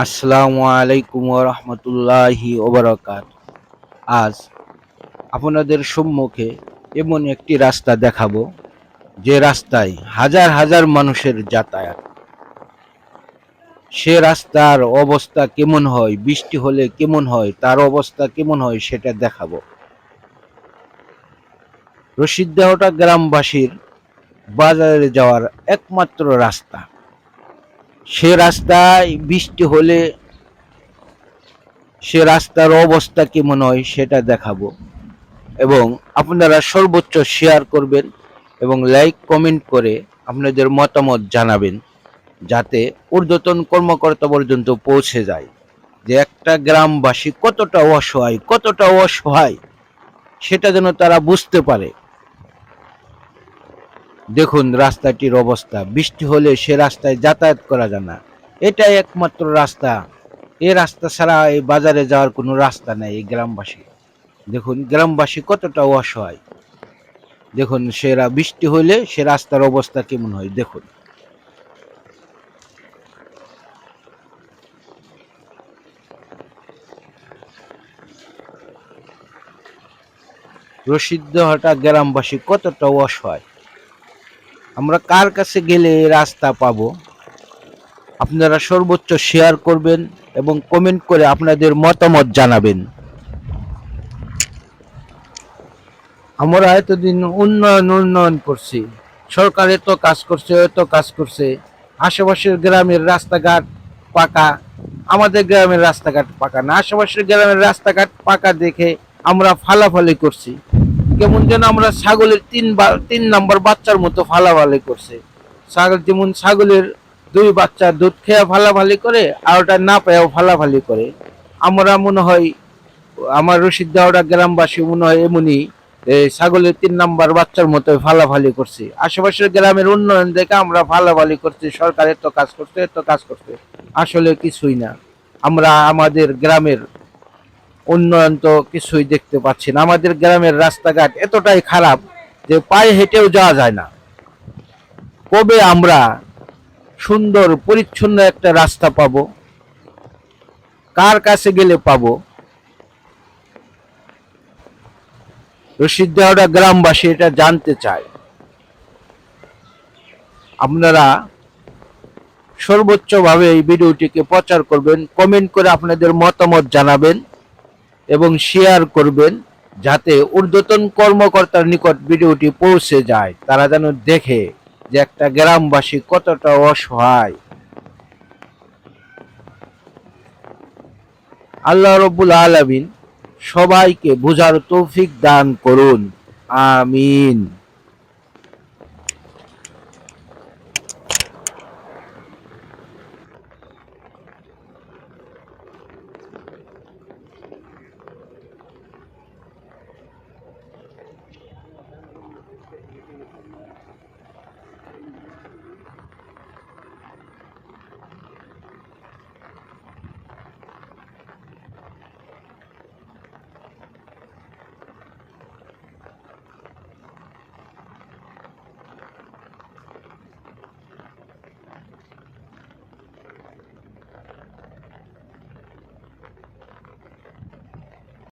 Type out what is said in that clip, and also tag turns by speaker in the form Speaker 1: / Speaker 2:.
Speaker 1: আসসালামু আলাইকুম রহমতুল্লাহি ওবরাকাত। আজ আপনাদের সম্মুখে এমন একটি রাস্তা দেখাবো, যে রাস্তায় হাজার হাজার মানুষের যাতায়াত। সে রাস্তার অবস্থা কেমন হয়, বৃষ্টি হলে কেমন হয়, তার অবস্থা কেমন হয় সেটা দেখাবো। রশিদদাহটা গ্রামবাসীর বাজারে যাওয়ার একমাত্র রাস্তা। সে রাস্তায় বৃষ্টি হলে সে রাস্তার অবস্থা কেমন হয় সেটা দেখাবো। এবং আপনারা সর্বোচ্চ শেয়ার করবেন এবং লাইক কমেন্ট করে আপনাদের মতামত জানাবেন যাতে ঊর্ধ্বতন কর্মকর্তা পর্যন্ত পৌঁছে যায় যে একটা গ্রামবাসী কতটা অসহায় কতটা অসহায়, সেটা যেন তারা বুঝতে পারে। দেখুন রাস্তাটির অবস্থা। বৃষ্টি হলে সে রাস্তায় যাতায়াত করা যায় না। এটাই একমাত্র রাস্তা। এ রাস্তা ছাড়া এই বাজারে যাওয়ার কোনো রাস্তা নেই এই গ্রামবাসী। দেখুন, গ্রামবাসী কতটা অসহায়। দেখুন সেরা বৃষ্টি হলে সে রাস্তার অবস্থা কেমন হয়, দেখুন। রশিদহটা গ্রামবাসী কতটা অসহায়। আমরা কার কাছে গেলে রাস্তা পাব? আপনারা সর্বোচ্চ শেয়ার করবেন এবং কমেন্ট করে আপনাদের মতামত জানাবেন। আমরা এতদিন উন্নয়ন উন্নয়ন করছি। সরকার এত কাজ করছে, এত কাজ করছে। আশেপাশের গ্রামের রাস্তাঘাট পাকা। আমাদের গ্রামের রাস্তাঘাট পাকা না। আশেপাশের গ্রামের রাস্তাঘাট পাকা দেখে আমরা ফালাফালি করছি। কেমন যেন আমরা ছাগলের তিন তিন নাম্বার বাচ্চার মতো ফালাফালি করছে। ছাগল যেমন ছাগলের দুই বাচ্চা দুধ খেয়ে ফালাফালি করে, আর ওটা না পেয়েও ফালাফালি করে। আমরা মনে হয়, আমার রশিদ দাওড়া গ্রামবাসী মনে হয় এমনই ছাগলের তিন নাম্বার বাচ্চার মতো ফালাফালি করছি। আশেপাশের গ্রামের উন্নয়ন দেখে আমরা ফালাফালি করছি, সরকার এত কাজ করছে, এত কাজ করছে। আসলে কিছুই না। আমরা আমাদের গ্রামের উন্নয়ন তো কিছুই দেখতে পাচ্ছি না। আমাদের গ্রামের রাস্তাঘাট এতটাই খারাপ যে পায়ে হেঁটেও যাওয়া যায় না। কবে আমরা সুন্দর, পরিচ্ছন্ন একটা রাস্তা পাব? কার কাছে গেলে পাবো? রশিদদাহরা গ্রামবাসী এটা জানতে চায়। আপনারা সর্বোচ্চভাবে এই ভিডিওটিকে প্রচার করবেন, কমেন্ট করে আপনাদের মতামত জানাবেন। এবং শেয়ার করবেন যাতে ঊর্ধ্বতন কর্মকর্তার নিকট ভিডিওটি পৌঁছে যায়। তারা যেন দেখে যে একটা গ্রামবাসী কতটা অসহায়। আল্লাহ রব্বুল আলমিন সবাইকে বোঝার তৌফিক দান করুন। আমিন।